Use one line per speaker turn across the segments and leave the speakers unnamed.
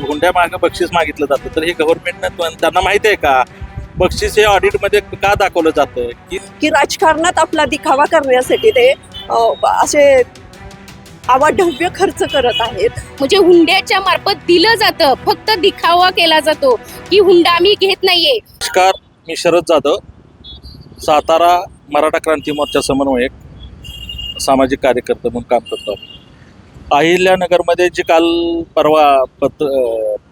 हुंड्या मागं बक्षीस मागितलं जातं. तर हे गव्हर्नमेंटनं त्यांना माहिती आहे का? बक्षीस हे ऑडिटमध्ये का दाखवलं जातं? की
की राजकारणात आपला दिखावा करण्यासाठी ते असे आवाढव्य खर्च करत आहेत.
म्हणजे हुंड्याच्या मार्फत दिलं जातं. फक्त दिखावा केला जातो. की हुंडा आम्ही घेत नाहीये.
नमस्कार मी शरद जाधव सातारा मराठा क्रांती मोर्चा समन्वयक सामाजिक कार्यकर्ता म्हणून काम करतो. अहिल्यानगरमध्ये जी काल परवा पत्र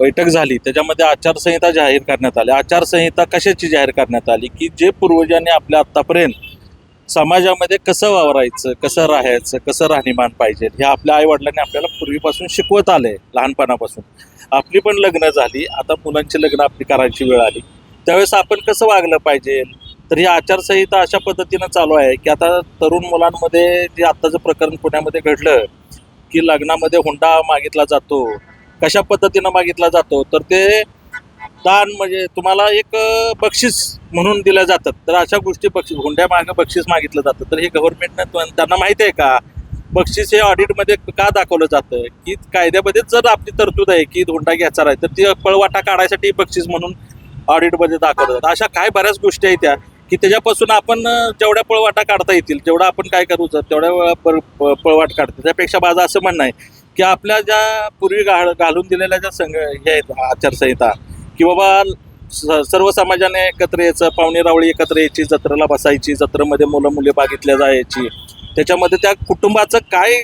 बैठक झाली त्याच्यामध्ये आचारसंहिता जाहीर करण्यात आली. आचारसंहिता कशाची जाहीर करण्यात आली? की जे पूर्वजांनी आपल्या आत्तापर्यंत समाजामध्ये कसं वावरायचं कसं राहायचं कसं राहणीमान पाहिजे हे आपल्या आईवडिलांनी आपल्याला पूर्वीपासून शिकवत आलं आहे लहानपणापासून. आपली पण लग्न झाली आता मुलांची लग्न आपली करायची वेळ आली. त्यावेळेस आपण कसं वागलं पाहिजे? तर ही आचारसंहिता अशा पद्धतीनं चालू आहे की आता तरुण मुलांमध्ये जे आत्ताचं प्रकरण पुण्यामध्ये घडलं की लग्नामध्ये हुंडा मागितला जातो कशा पद्धतीनं मागितला जातो तर ते दान म्हणजे तुम्हाला एक बक्षीस म्हणून दिल्या जातात. तर अशा गोष्टी बक्षीस हुंड्या मागं बक्षीस मागितलं जातं. तर हे गव्हर्नमेंटनं त्यांना माहिती आहे का बक्षीस हे ऑडिटमध्ये का दाखवलं जातं? की कायद्यामध्येच जर आपली तरतूद आहे की हुंडा घ्यायचा आहे तर ती पळवाटा काढायसाठी बक्षीस म्हणून ऑडिटमध्ये दाखवलं जातं. अशा काय बऱ्याच गोष्टी आहेत त्या. की त्याच्यापासून आपण जेवढ्या पळवाटा काढता येतील जेवढा आपण काय करू सर तेवढ्या वेळा पळ प- पळवाट काढतो त्यापेक्षा माझं असं म्हणणं आहे की आपल्या ज्या पूर्वी घाल घालून दिलेल्या ज्या संघ हे आहेत आचारसंहिता की बाबा स- सर्व समाजाने एकत्र यायचं पाहुणे रावळी एकत्र यायची जत्रेला बसायची जत्रेमध्ये मुलं मुली बागितल्या जायची त्याच्यामध्ये त्या कुटुंबाचं काय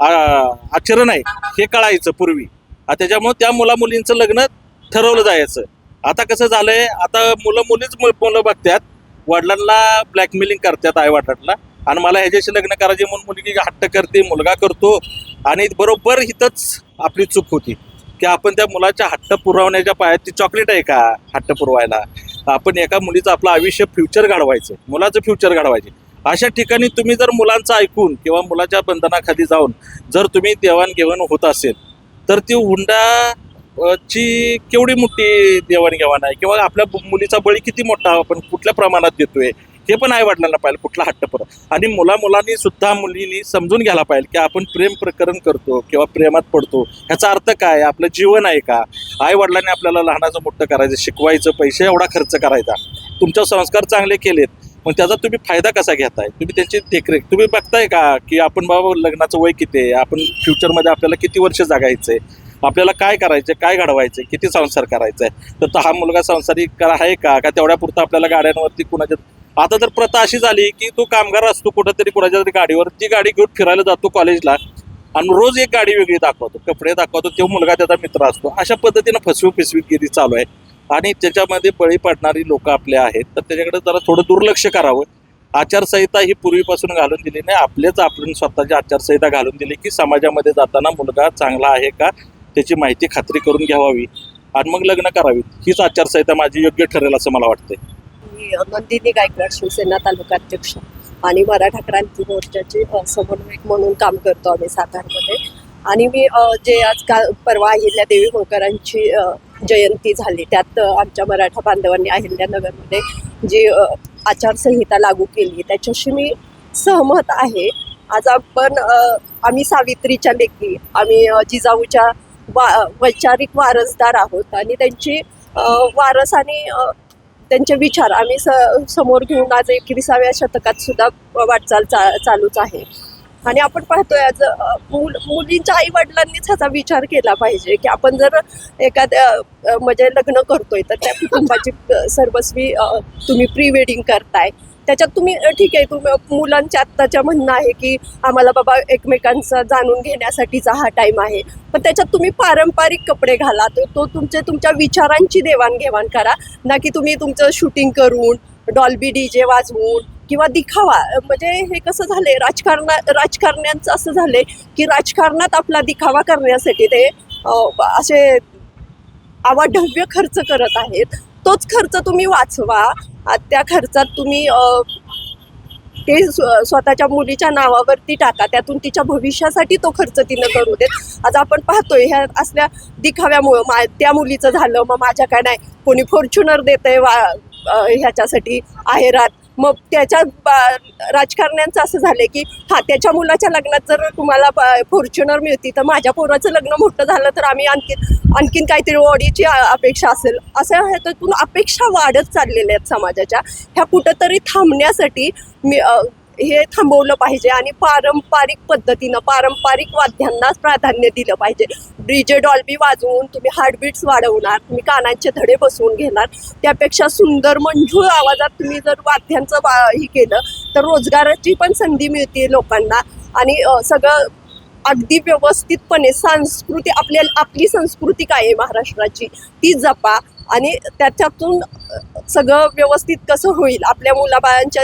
आ- आचरण आहे हे कळायचं पूर्वी. आ त्याच्यामुळे त्या मुला मुलींचं लग्न ठरवलं जायचं. आता कसं झालंय आता मुलं मुलीच मु- मुलं बघतात वडिलांना ब्लॅकमेलिंग करतात आई वडिलांना. आणि मला ह्याच्याशी लग्न करायचे म्हणून मुलगी हट्ट करते मुलगा करतो. आणि बरोबर इथंच आपली चूक होती. की आपण त्या मुलाच्या हट्ट पुरवण्याच्या पायात ती चॉकलेट आहे का? हट्ट पुरवायला. आपण एका मुलीचं आपलं आयुष्य फ्युचर घडवायचं मुलाचं फ्युचर घडवायचे अशा ठिकाणी तुम्ही जर मुलांचं ऐकून किंवा मुलाच्या बंधनाखाली जाऊन जर तुम्ही देवाणघेवाण होत असेल तर ती हुंडा ची केवढी मोठी देवाणघेवाण आहे? किंवा आपल्या मुलीचा बळी किती मोठा आपण कुठल्या प्रमाणात देतोय? हे पण आई वडिलांना पाहिजे कुठला हट्ट पर आणि मुला मुलांनी सुद्धा मुलींनी समजून घ्यायला पाहिजे की आपण प्रेम प्रकरण करतो किंवा प्रेमात पडतो. ह्याचा अर्थ काय आपलं जीवन आहे का? आई वडिलांनी आपल्याला लहानाचं मोठं करायचं शिकवायचं पैसे एवढा खर्च करायचा. तुमच्या संस्कार चांगले केलेत मग त्याचा तुम्ही फायदा कसा घेताय? तुम्ही त्यांची देखरेख तुम्ही बघताय का की आपण बाबा लग्नाचं वय किती आहे? आपण फ्युचरमध्ये आपल्याला किती वर्ष जागायचं आहे आपल्याला काय करायचं काय घडवायचं किती संसार करायचा? आहे तर हा मुलगा संसारिक आहे का? का तेवढ्या पुरता आपल्याला गाड्यांवरती कुणाच्या आता तर प्रथा अशी झाली की तो कामगार असतो कुठंतरी कुणाच्या तरी गाडीवर ती गाडी घेऊन फिरायला जातो कॉलेजला आणि रोज एक गाडी वेगळी दाखवतो कपडे दाखवतो तो मुलगा त्याचा मित्र असतो. अशा पद्धतीनं फसवी फिसवीगिरी चालू आहे. आणि त्याच्यामध्ये बळी पडणारी लोक आपले आहेत. तर त्याच्याकडे जरा थोडं दुर्लक्ष करावं. आचारसंहिता ही पूर्वीपासून घालून दिली नाही आपलेच आपण स्वतःची आचारसंहिता घालून दिली की समाजामध्ये जाताना मुलगा चांगला आहे का? त्याची माहिती खात्री करून घ्यावी आणि मग लग्न करावी हीच आचारसंहिता माझी योग्य ठरेल असं मला वाटतंय.
मी नंदिनी गायकवाड शिवसेना तालुका अध्यक्ष आणि मराठा क्रांती मोर्चाचे अ, समन्वयक म्हणून काम करतो आम्ही सातारमध्ये. आणि मी अ, जे आज का परवा अहिल्यादेवी होळकरांची अ, जयंती झाली त्यात अ, आमच्या मराठा बांधवांनी अहिल्यानगरमध्ये जी अ, आचारसंहिता लागू केली त्याच्याशी मी सहमत आहे. आज आपण अ, आम्ही सावित्रीच्या लेखी आम्ही अ, जिजाऊच्या वा वैचारिक वारसदार आहोत आणि त्यांची वारस आणि त्यांचे विचार आम्ही स समोर घेऊन आज एकविसाव्या शतकात सुद्धा वाटचाल चा चालूच आहे. आणि आपण पाहतोय आज मुल मुलींच्या आई वडिलांनीच ह्याचा विचार केला पाहिजे की आपण जर एखाद्या म्हणजे लग्न करतोय तर त्या कुटुंबाची सर्वस्वी तुम्ही प्री वेडिंग करताय. त्याच्यात तुम्ही ठीक आहे तुम्ही मुलांच्या आत्ताच्या म्हणणं आहे की आम्हाला बाबा एकमेकांचा जाणून घेण्यासाठीचा हा टाईम आहे. पण त्याच्यात तुम्ही पारंपरिक कपडे घाला तो तुमचे तुमच्या विचारांची देवाणघेवाण करा. ना की तुम्ही तुमचं शूटिंग करून डॉल्बी डी जे वाजवून किंवा दिखावा. म्हणजे हे कसं झालंय राजकारणा राजकारण्यांचं असं झालंय की राजकारणात आपला दिखावा करण्यासाठी ते असे आवाढव्य खर्च करत आहेत. तोच खर्च तुम्ही वाचवा. त्या खर्चात तुम्ही ते स्व- स्वतःच्या मुलीच्या नावावरती टाका. त्यातून तिच्या भविष्यासाठी तो खर्च तिनं करू देत. आज आपण पाहतोय ह्या असल्या दिखाव्यामुळं मा त्या मुलीचं झालं मग माझ्या काय नाही. कोणी फॉर्च्युनर देतंय वा ह्याच्यासाठी आहेरात मग त्याच्या बा- राजकारण्यांचं असं झालं की हा त्याच्या मुलाच्या लग्नात जर तुम्हाला फॉर्च्युनर मिळती तर माझ्या पोराचं लग्न मोठं झालं तर आम्ही आणखीन आणखीन काहीतरी ऑडीची अपेक्षा असेल. असं ह्याच्यातून अपेक्षा वाढत चाललेल्या आहेत समाजाच्या. ह्या कुठंतरी थांबण्यासाठी मी हे थांबवलं पाहिजे आणि पारंपरिक पद्धतीनं पारंपरिक वाद्यांनाच प्राधान्य दिलं पाहिजे. डीजे डॉल्बी वाजवून तुम्ही हार्टबीट्स वाढवणार तुम्ही कानांचे धडे बसवून घेणार. त्यापेक्षा सुंदर मंजूळ आवाजात तुम्ही जर वाद्यांचं वा- हे केलं तर रोजगाराची पण संधी मिळते लोकांना. आणि सगळं अगदी व्यवस्थितपणे संस्कृती आपल्या आपली संस्कृती काय आहे महाराष्ट्राची. ती जपा. आणि त्याच्यातून सगळं व्यवस्थित कसं होईल? आपल्या मुलाबाळांच्या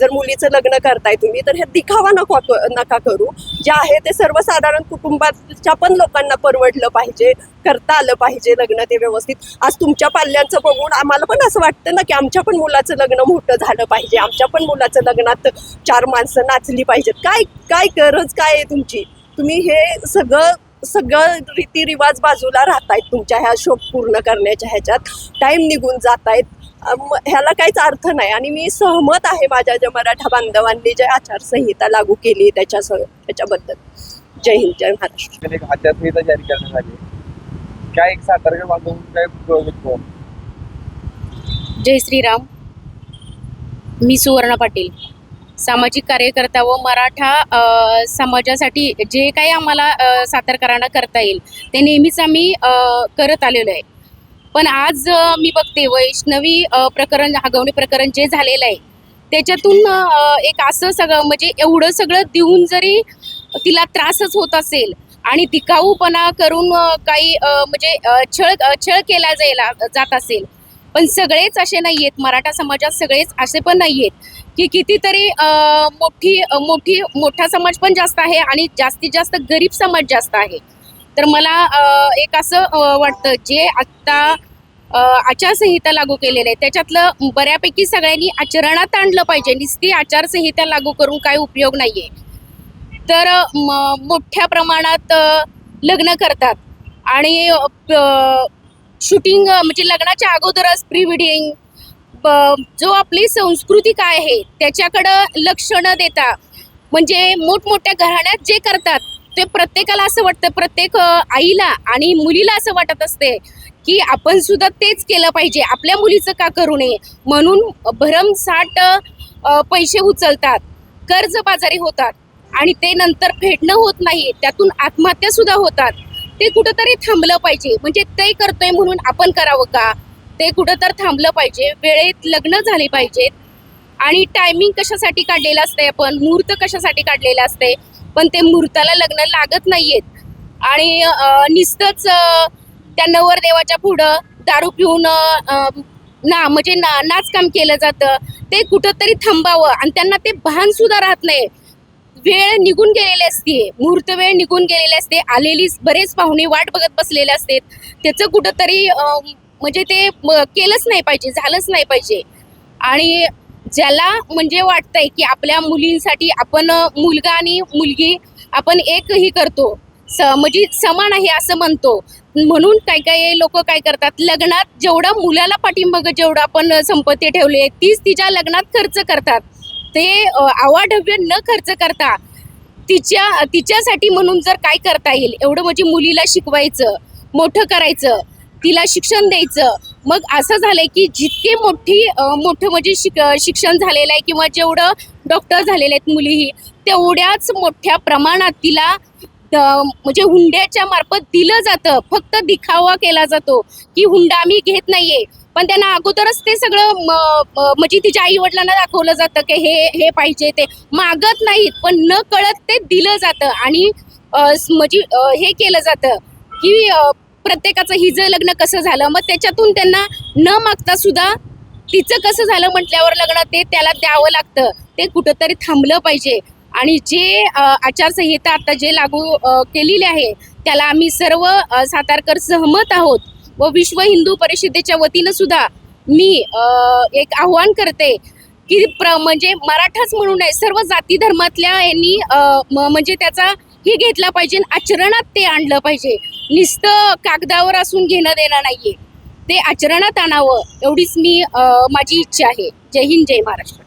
जर मुलीचं लग्न करताय तुम्ही तर हे दिखावा नको नका करू. जे आहे ते सर्वसाधारण कुटुंबाच्या पण लोकांना परवडलं पाहिजे करता आलं पाहिजे लग्न ते व्यवस्थित. आज तुमच्या पाल्यांचं बघून आम्हाला पण असं वाटतं ना की आमच्या पण मुलाचं लग्न मोठं झालं पाहिजे. आमच्या पण मुलाचं लग्नात चार माणसं नाचली पाहिजेत. काय काय गरज काय आहे तुमची? तुम्ही हे सगळं सगळं रीतिरिवाज बाजूला राहतायत तुमच्या ह्या शोक पूर्ण करण्याच्या ह्याच्यात. टाईम निघून जात आहेत ह्याला काहीच अर्थ नाही. आणि मी सहमत आहे माझ्या ज्या मराठा बांधवांनी जे आचारसंहिता लागू केली त्याच्या त्याच्याबद्दल. जय हिंद जय महाराष्ट्र.
पण एक आचारसंहिता जारी करण्यात आली. आहे. काय एक सातारकर काय
जय श्रीराम. मी सुवर्णा पाटील. सामाजिक कार्यकर्ता व मराठा समाजासाठी जे काही आम्हाला सातारकरांना करता येईल ते नेहमीच आम्ही करत आलेलो आहे. पण आज मी बघते वैष्णवी प्रकरण हागवणी प्रकरण जे झालेलं आहे त्याच्यातून एक असं सगळं म्हणजे एवढं सगळं देऊन जरी तिला त्रासच होत असेल आणि टिकाऊपणा करून काही म्हणजे छळ छळ केला जायला जात असेल पण सगळेच असे नाही आहेत मराठा समाजात सगळेच असे पण नाही आहेत की कितीतरी मोठी मोठी मोठा समाज पण जास्त आहे आणि जास्तीत जास्त गरीब समाज जास्त आहे. तर मला एक असं वाटतं जे आत्ता आचारसंहिता लागू केलेलं आहे त्याच्यातलं बऱ्यापैकी सगळ्यांनी आचरणात आणलं पाहिजे. नुसती आचारसंहिता लागू करून काय उपयोग नाही आहे तर मोठ्या प्रमाणात लग्न करतात. आणि शूटिंग म्हणजे लग्नाच्या अगोदरच प्री वेडिंग जो आपली संस्कृती काय आहे त्याच्याकडं लक्ष न देता म्हणजे मोठमोठ्या घराण्यात जे करतात ते प्रत्येकाला असं वाटतं प्रत्येक आईला आणि मुलीला असं वाटत असते की आपण सुद्धा तेच केलं पाहिजे आपल्या मुलीचं का करू नये? म्हणून भरमसाठ पैसे उचलतात कर्जबाजारी होतात आणि ते नंतर फेडणं होत नाही त्यातून आत्महत्या सुद्धा होतात. ते कुठंतरी थांबलं पाहिजे म्हणजे ते करतोय म्हणून आपण करावं का? ते कुठं तर थांबलं पाहिजे वेळेत लग्न झाले पाहिजेत आणि टायमिंग कशासाठी काढलेलं असते आपण मुहूर्त कशासाठी काढलेलं असते पण ते मुहूर्ताला लग्न लागत नाहीयेत. आणि नुसतंच त्या नवरदेवाच्या पुढं दारू पिऊन ना म्हणजे ना नाचकाम केलं जातं. ते कुठंतरी थांबावं आणि त्यांना ते भान सुद्धा राहत नाही. वेळ निघून गेलेली असते मुहूर्त वेळ निघून गेलेली असते आलेली बरेच पाहुणे वाट बघत बसलेले असतात त्याचं कुठंतरी म्हणजे ते केलंच नाही पाहिजे झालंच नाही पाहिजे. आणि ज्याला म्हणजे वाटतंय की आपल्या मुलींसाठी आपण मुलगा आणि मुलगी आपण एकही करतो. स म्हणजे समान आहे असं म्हणतो. म्हणून काय काय लोक काय करतात लग्नात जेवढं मुलाला पाठींबग जेवढं आपण संपत्ती ठेवली आहे तीच तिच्या लग्नात खर्च करतात. ते आवाढव्य न खर्च करता तिच्या तिच्यासाठी म्हणून जर काय करता येईल एवढं म्हणजे मुलीला शिकवायचं मोठं करायचं तिला शिक्षण द्यायचं. मग असं झालंय की जितके मोठी मोठं म्हणजे शिक शिक्षण झालेलं आहे किंवा जेवढं डॉक्टर झालेले आहेत मुलीही तेवढ्याच मोठ्या प्रमाणात तिला म्हणजे हुंड्याच्या मार्फत दिलं जातं. फक्त दिखावा केला जातो की हुंडा आम्ही घेत नाहीये. पण त्यांना अगोदरच ते सगळं म- म्हणजे तिच्या आई वडिलांना दाखवलं जातं की हे हे पाहिजे ते. मागत नाहीत पण न कळत ते दिलं जातं आणि म्हणजे हे केलं जातं की प्रत्येकाचं हिजं लग्न कसं झालं मग त्याच्यातून त्यांना न मागता सुद्धा तिचं कसं झालं म्हटल्यावर लग्न ते त्याला द्यावं लागतं. ते कुठंतरी थांबलं पाहिजे. आणि जे आचारसंहिता आता जे लागू केलेली आहे त्याला आम्ही सर्व सातारकर सहमत आहोत व विश्व हिंदू परिषदेच्या वतीनं सुद्धा मी एक आव्हान करते की प्र म्हणजे मराठाच म्हणून नाही सर्व जाती धर्मातल्या यांनी म- म्हणजे त्याचा हे घेतला पाहिजे आणि आचरणात ते आणलं पाहिजे. नुसतं कागदावर असून घेणं देणं नाहीये. ते आचरणात आणावं एवढीच मी माझी इच्छा आहे. जय हिंद जय महाराष्ट्र.